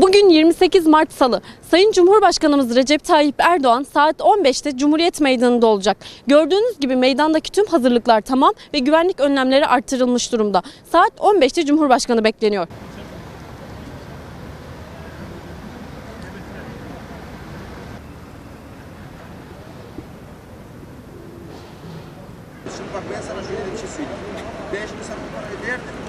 Bugün 28 Mart Salı. Sayın Cumhurbaşkanımız Recep Tayyip Erdoğan saat 15'te Cumhuriyet Meydanı'nda olacak. Gördüğünüz gibi meydandaki tüm hazırlıklar tamam ve güvenlik önlemleri arttırılmış durumda. Saat 15'te Cumhurbaşkanı bekleniyor. Şimdi bak ben sana şöyle bir şey söyleyeyim. Ben şimdi sana bu parayı verdim.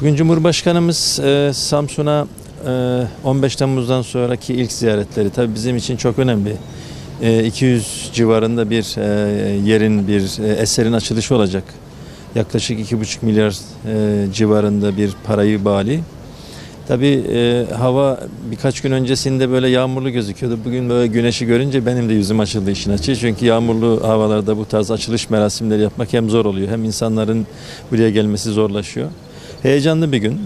Bugün Cumhurbaşkanımız e, Samsun'a e, 15 Temmuz'dan sonraki ilk ziyaretleri tabii bizim için çok önemli. E, 200 civarında bir e, yerin bir e, eserin açılışı olacak. Yaklaşık 2,5 milyar e, civarında bir parayı bali. Tabii e, hava birkaç gün öncesinde böyle yağmurlu gözüküyordu. Bugün böyle güneşi görünce benim de yüzüm açıldı işin açığı. Çünkü yağmurlu havalarda bu tarz açılış merasimleri yapmak hem zor oluyor hem insanların buraya gelmesi zorlaşıyor. Heyecanlı bir gün.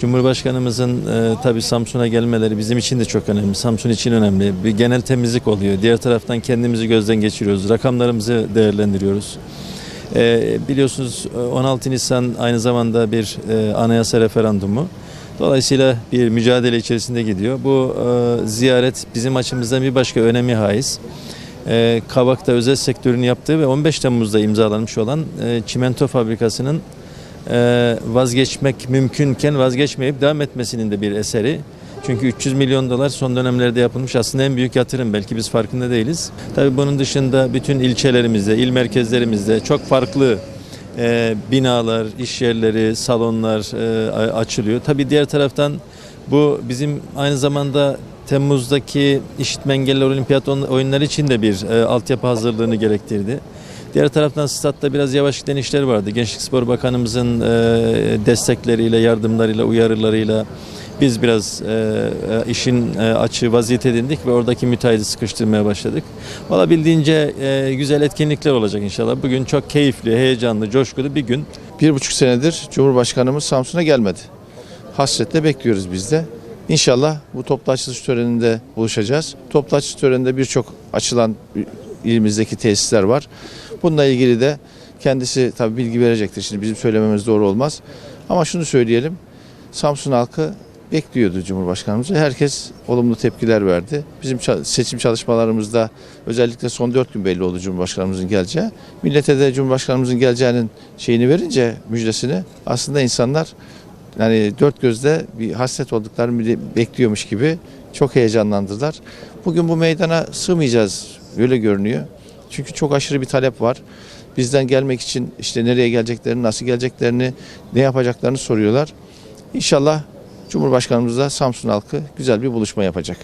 Cumhurbaşkanımızın e, tabii Samsun'a gelmeleri bizim için de çok önemli. Samsun için önemli. Bir genel temizlik oluyor. Diğer taraftan kendimizi gözden geçiriyoruz. Rakamlarımızı değerlendiriyoruz. E, biliyorsunuz e, 16 Nisan aynı zamanda bir e, anayasa referandumu. Dolayısıyla bir mücadele içerisinde gidiyor. Bu e, ziyaret bizim açımızdan bir başka önemi haiz. E, Kavak'ta özel sektörün yaptığı ve 15 Temmuz'da imzalanmış olan e, çimento fabrikasının e, vazgeçmek mümkünken vazgeçmeyip devam etmesinin de bir eseri. Çünkü 300 milyon dolar son dönemlerde yapılmış aslında en büyük yatırım. Belki biz farkında değiliz. Tabii bunun dışında bütün ilçelerimizde, il merkezlerimizde çok farklı e, binalar, iş yerleri, salonlar e, açılıyor. Tabii diğer taraftan bu bizim aynı zamanda Temmuz'daki işitme engelli olimpiyat oyunları için de bir e, altyapı hazırlığını gerektirdi. Diğer taraftan statta biraz yavaş giden işler vardı. Gençlik Spor Bakanımızın e, destekleriyle, yardımlarıyla, uyarılarıyla biz biraz e, e, işin e, açığı vaziyet edindik ve oradaki müteahhiti sıkıştırmaya başladık. Olabildiğince e, güzel etkinlikler olacak inşallah. Bugün çok keyifli, heyecanlı, coşkulu bir gün. Bir buçuk senedir Cumhurbaşkanımız Samsun'a gelmedi. Hasretle bekliyoruz biz de. İnşallah bu toplu açılış töreninde buluşacağız. Toplu açılış töreninde birçok açılan ilimizdeki tesisler var. Bununla ilgili de kendisi tabii bilgi verecektir. Şimdi bizim söylememiz doğru olmaz. Ama şunu söyleyelim. Samsun halkı bekliyordu Cumhurbaşkanımızı. Herkes olumlu tepkiler verdi. Bizim seçim çalışmalarımızda özellikle son dört gün belli oldu Cumhurbaşkanımızın geleceği. Millete de Cumhurbaşkanımızın geleceğinin şeyini verince müjdesini aslında insanlar yani dört gözle bir hasret olduklarını bekliyormuş gibi çok heyecanlandırdılar. Bugün bu meydana sığmayacağız öyle görünüyor. Çünkü çok aşırı bir talep var. Bizden gelmek için işte nereye geleceklerini, nasıl geleceklerini, ne yapacaklarını soruyorlar. İnşallah Cumhurbaşkanımızla Samsun halkı güzel bir buluşma yapacak.